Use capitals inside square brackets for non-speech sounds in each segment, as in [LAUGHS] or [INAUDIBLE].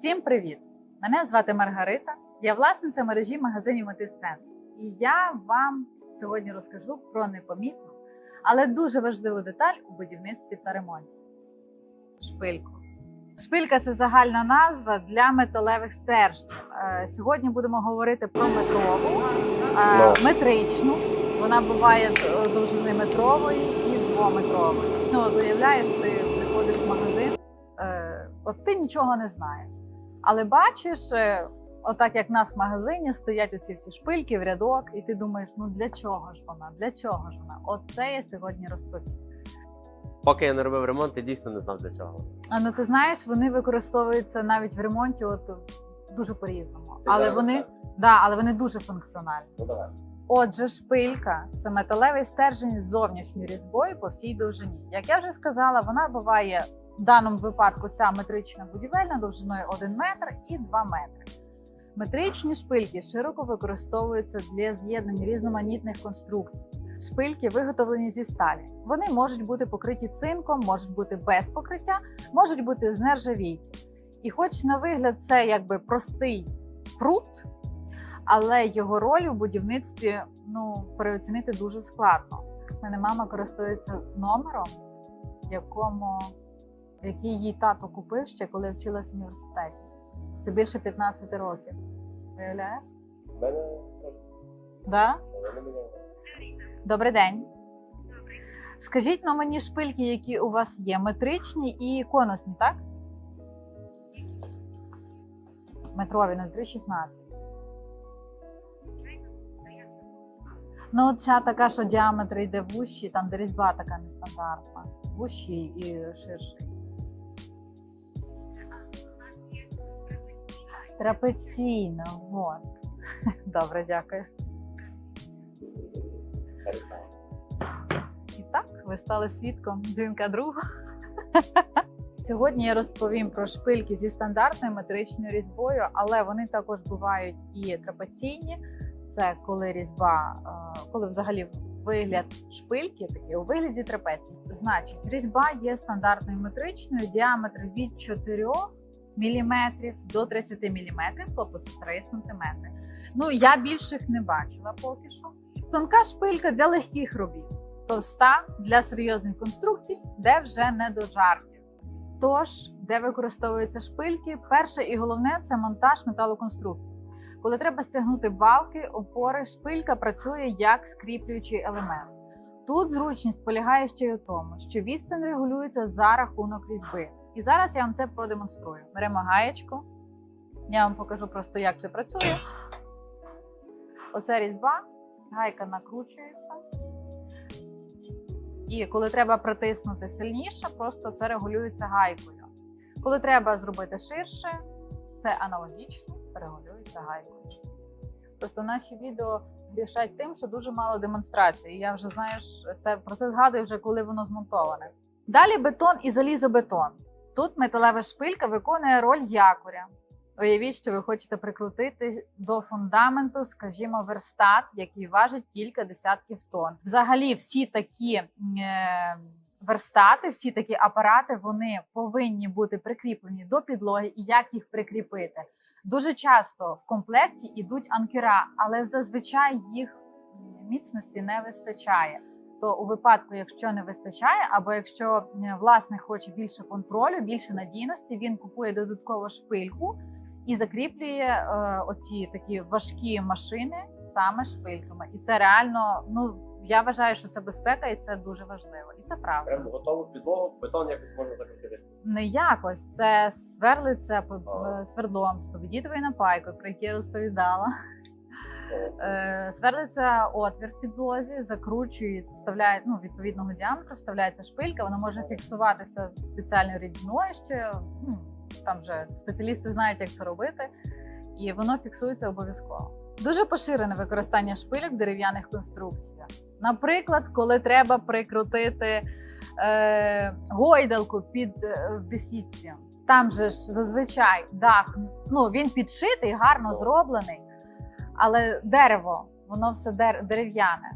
Всім привіт! Мене звати Маргарита. Я власниця мережі магазинів Метисцентр. І я вам сьогодні розкажу про непомітну, але дуже важливу деталь у будівництві та ремонті шпильку. Шпилька це загальна назва для металевих стержнів. Е, Сьогодні будемо говорити про метрову, е, Ну. метричну. Вона буває довжини метрової і двометрової. Ну, от уявляєш, ти приходиш в магазин, е, от ти нічого не знаєш. Але бачиш, е, отак як в нас в магазині стоять оці всі шпильки в рядок, і ти думаєш, ну для чого ж вона? Для чого ж вона? Оце я сьогодні розповім. Поки я не робив ремонт, я дійсно не знав для чого. А ну ти знаєш, вони використовуються навіть в ремонті, от дуже по-різному. Але вони, да, але вони дуже функціональні. Ну давай. Отже, шпилька це металевий стержень з зовнішньою різьбою по всій довжині. Як я вже сказала, вона буває в даному випадку ця метрична будівельна довжиною 1 метр і 2 метри. Метричні шпильки широко використовуються для з'єднань різноманітних конструкцій. Шпильки виготовлені зі сталі. Вони можуть бути покриті цинком, можуть бути без покриття, можуть бути з нержавійки. І хоч на вигляд це якби простий прут, але його роль у будівництві ну, переоцінити дуже складно. У мене мама користується номером, якому, який їй тато купив ще, коли вчилась в університеті. Це більше 15 років. Виявляєш? Мене Да? Добрий день. Скажіть на мені шпильки, які у вас є, метричні і конусні, так? Метрові 0316. Ну, ця така, що діаметр йде вущий, там де різьба така нестандартна. Вущий і ширший. Трапеційна, вот. [LAUGHS] Добре, дякую. І так, ви стали свідком дзвінка друга. [LAUGHS] Сьогодні я розповім про шпильки зі стандартною метричною різьбою, але вони також бувають і трапеційні. Це коли різьба, е, коли взагалі вигляд шпильки такий у вигляді трапеції. Значить, різьба є стандартною метричною, діаметр від 4 мм до 30 мм, тобто це 3 см. Ну я більших не бачила поки що. Тонка шпилька для легких робіт товста для серйозних конструкцій, де вже не до жартів. Тож, де використовуються шпильки, перше і головне це монтаж металоконструкцій. Коли треба стягнути балки, опори, шпилька працює як скріплюючий елемент. Тут зручність полягає ще й у тому, що відстань регулюється за рахунок різьби. І зараз я вам це продемонструю. Беремо гаєчку. Я вам покажу просто, як це працює. Оце різьба, гайка накручується. І коли треба притиснути сильніше, просто це регулюється гайкою. Коли треба зробити ширше, це аналогічно регулюється гайкою. Просто наші відео грішать тим, що дуже мало демонстрацій. Я вже знаєш, це про це згадую вже коли воно змонтоване. Далі бетон і залізобетон. Тут металева шпилька виконує роль якоря. Уявіть, що ви хочете прикрутити до фундаменту, скажімо, верстат, який важить кілька десятків тонн. Взагалі, всі такі е, верстати, всі такі апарати, вони повинні бути прикріплені до підлоги. І як їх прикріпити? Дуже часто в комплекті йдуть анкера, але зазвичай їх міцності не вистачає. То у випадку, якщо не вистачає, або якщо е, власник хоче більше контролю, більше надійності, він купує додаткову шпильку і закріплює е, оці такі важкі машини саме шпильками. І це реально, ну я вважаю, що це безпека, і це дуже важливо. І це правда. Прям готову підлогу, бетон якось можна закрутити. Не якось це сверлиться е, свердлом з повідітовою напайкою, про яку я розповідала. Е, Сверлиться отвір в підлозі, закручують, вставляють ну, відповідного діаметру, вставляється шпилька, вона може фіксуватися спеціальною рідиною, ще ну, там вже спеціалісти знають, як це робити, і воно фіксується обов'язково. Дуже поширене використання шпильок в дерев'яних конструкціях. Наприклад, коли треба прикрутити е, гойдалку під е, бесідці. Там же ж зазвичай дах, ну він підшитий, гарно зроблений, але дерево, воно все дерев'яне.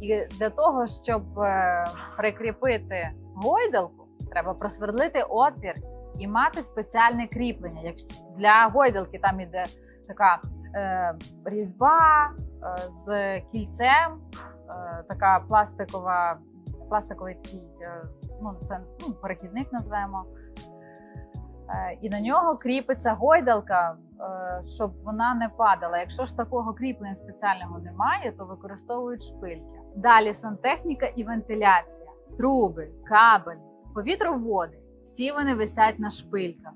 І для того, щоб е, прикріпити гойдалку, треба просвердлити отвір і мати спеціальне кріплення. Якщо для гойдалки там іде така е, різьба е, з кільцем, е, така пластикова, пластиковий такий, е, ну це ну, перехідник назвемо. Е, І на нього кріпиться гойдалка, щоб вона не падала. Якщо ж такого кріплення спеціального немає, то використовують шпильки. Далі сантехніка і вентиляція, труби, кабель, повітроводи. Всі вони висять на шпильках.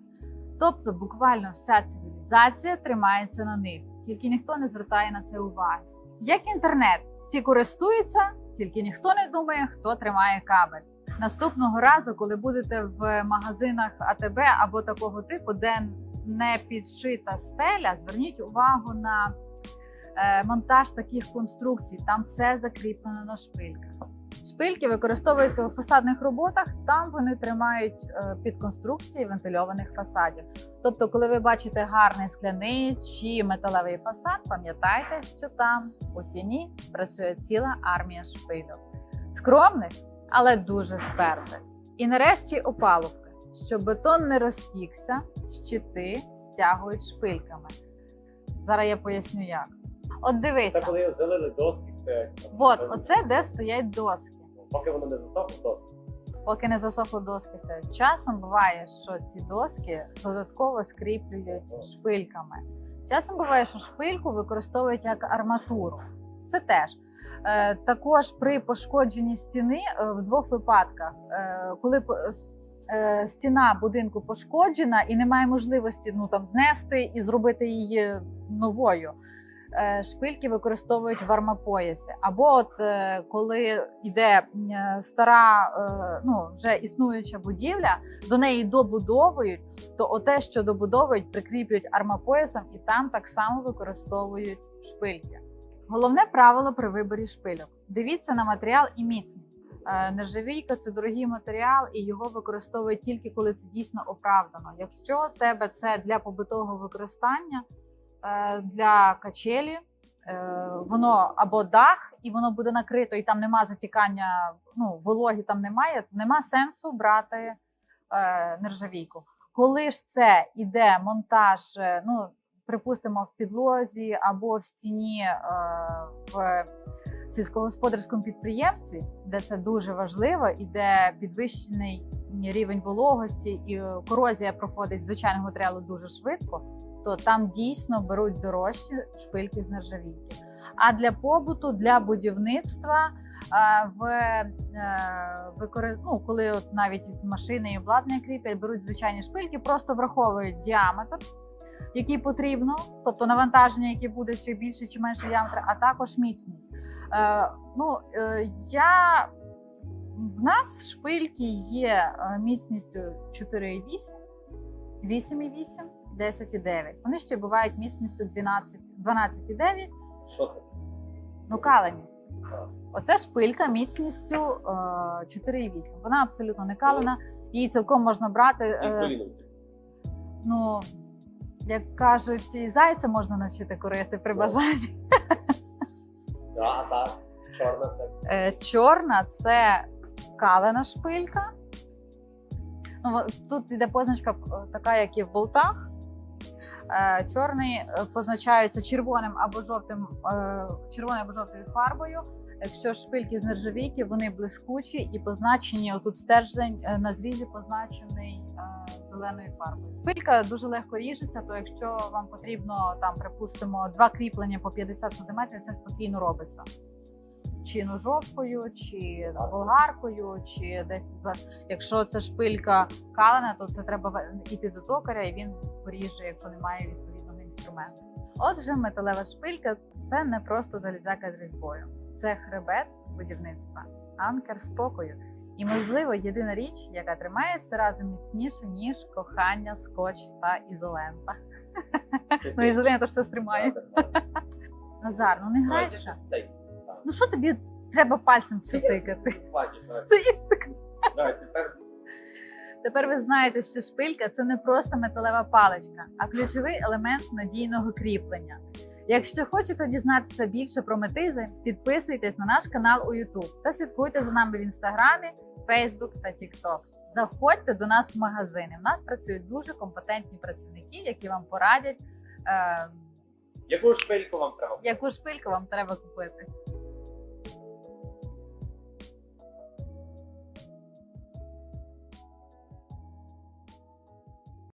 Тобто, буквально вся цивілізація тримається на них, тільки ніхто не звертає на це уваги. Як інтернет, всі користуються, тільки ніхто не думає, хто тримає кабель. Наступного разу, коли будете в магазинах АТБ або такого типу, де не підшита стеля, зверніть увагу на е, монтаж таких конструкцій. Там все закріплено на шпильках. Шпильки використовуються у фасадних роботах. Там вони тримають е, під конструкції вентильованих фасадів. Тобто, коли ви бачите гарний скляний чи металевий фасад, пам'ятайте, що там у тіні працює ціла армія шпильок. Скромних, але дуже впертих. І нарешті опалубка. Щоб бетон не розтікся, щити стягують шпильками. Зараз я поясню як. От дивися, Це коли залили доски стоять. от оце де стоять доски. Поки воно не засохло, доски. Поки не засохло доски стоять. Часом буває, що ці доски додатково скріплюють шпильками. Часом буває, що шпильку використовують як арматуру. Це теж. Е, також при пошкодженні стіни е, в двох випадках, е, коли е, стіна будинку пошкоджена і немає можливості ну, там, знести і зробити її новою. е, Шпильки використовують в армапоясі. Або от е, коли йде стара, ну вже існуюча будівля, до неї добудовують, то оте, що добудовують, прикріплюють армапоясом, і там так само використовують шпильки. Головне правило при виборі шпильок: дивіться на матеріал і міцність. Е, Нержавійка це дорогий матеріал, і його використовують тільки коли це дійсно оправдано. Якщо тебе це для побутового використання, е, для качелі, е, воно або дах, і воно буде накрито, і там нема затікання, ну вологі там немає. Нема сенсу брати нержавійку. Коли ж це іде монтаж, ну припустимо, в підлозі або в стіні в сільськогосподарському підприємстві, де це дуже важливо, і де підвищений рівень вологості і корозія проходить звичайного матеріалу дуже швидко, то там дійсно беруть дорожчі шпильки з нержавійки. А для побуту, для будівництва е, в е, ну, коли от навіть з машини і обладнання кріплять, беруть звичайні шпильки, просто враховують діаметр, який потрібно, тобто навантаження, яке буде чи більше, чи менше діаметр, а також міцність. Е, ну, е, я... В нас шпильки є е, міцністю 4,8, 8,8, 10,9. Вони ще бувають міцністю 12, 12,9, Що це? ну каленість. Оце шпилька міцністю е, 4,8. Вона абсолютно не калена, її цілком можна брати. Е, ну, як кажуть, і зайця можна навчити курити при бажанні. Да, так. Чорна це. Е, чорна це калена шпилька. Ну, тут йде позначка е, така, як і в болтах. Е, Чорний позначається червоним або жовтим, червоною або жовтою фарбою. Якщо шпильки з нержавійки, вони блискучі і позначені отут стержень на зрізі позначений зеленою фарбою. Шпилька дуже легко ріжеться, то якщо вам потрібно там, припустимо, два кріплення по 50 см, це спокійно робиться чи ножовкою, чи болгаркою, чи десь якщо це шпилька калена, то це треба йти до токаря, і він поріже, якщо немає відповідного інструменту. Отже, металева шпилька це не просто залізяка з різьбою, це хребет будівництва, анкер спокою. І, можливо, єдина річ, яка тримає все разом міцніше, ніж кохання, скотч та ізолента. Ну, ізолента все стримає. Назар, ну не грайся. Ну що тобі треба пальцем все тикати? Стоїш так. Тепер ви знаєте, що шпилька це не просто металева паличка, а ключовий елемент надійного кріплення. Якщо хочете дізнатися більше про метизи, підписуйтесь на наш канал у YouTube та слідкуйте за нами в інстаграмі, Facebook та TikTok. заходьте до нас в магазини. В нас працюють дуже компетентні працівники, які вам порадять, е, Яку шпильку вам треба? яку шпильку вам треба купити.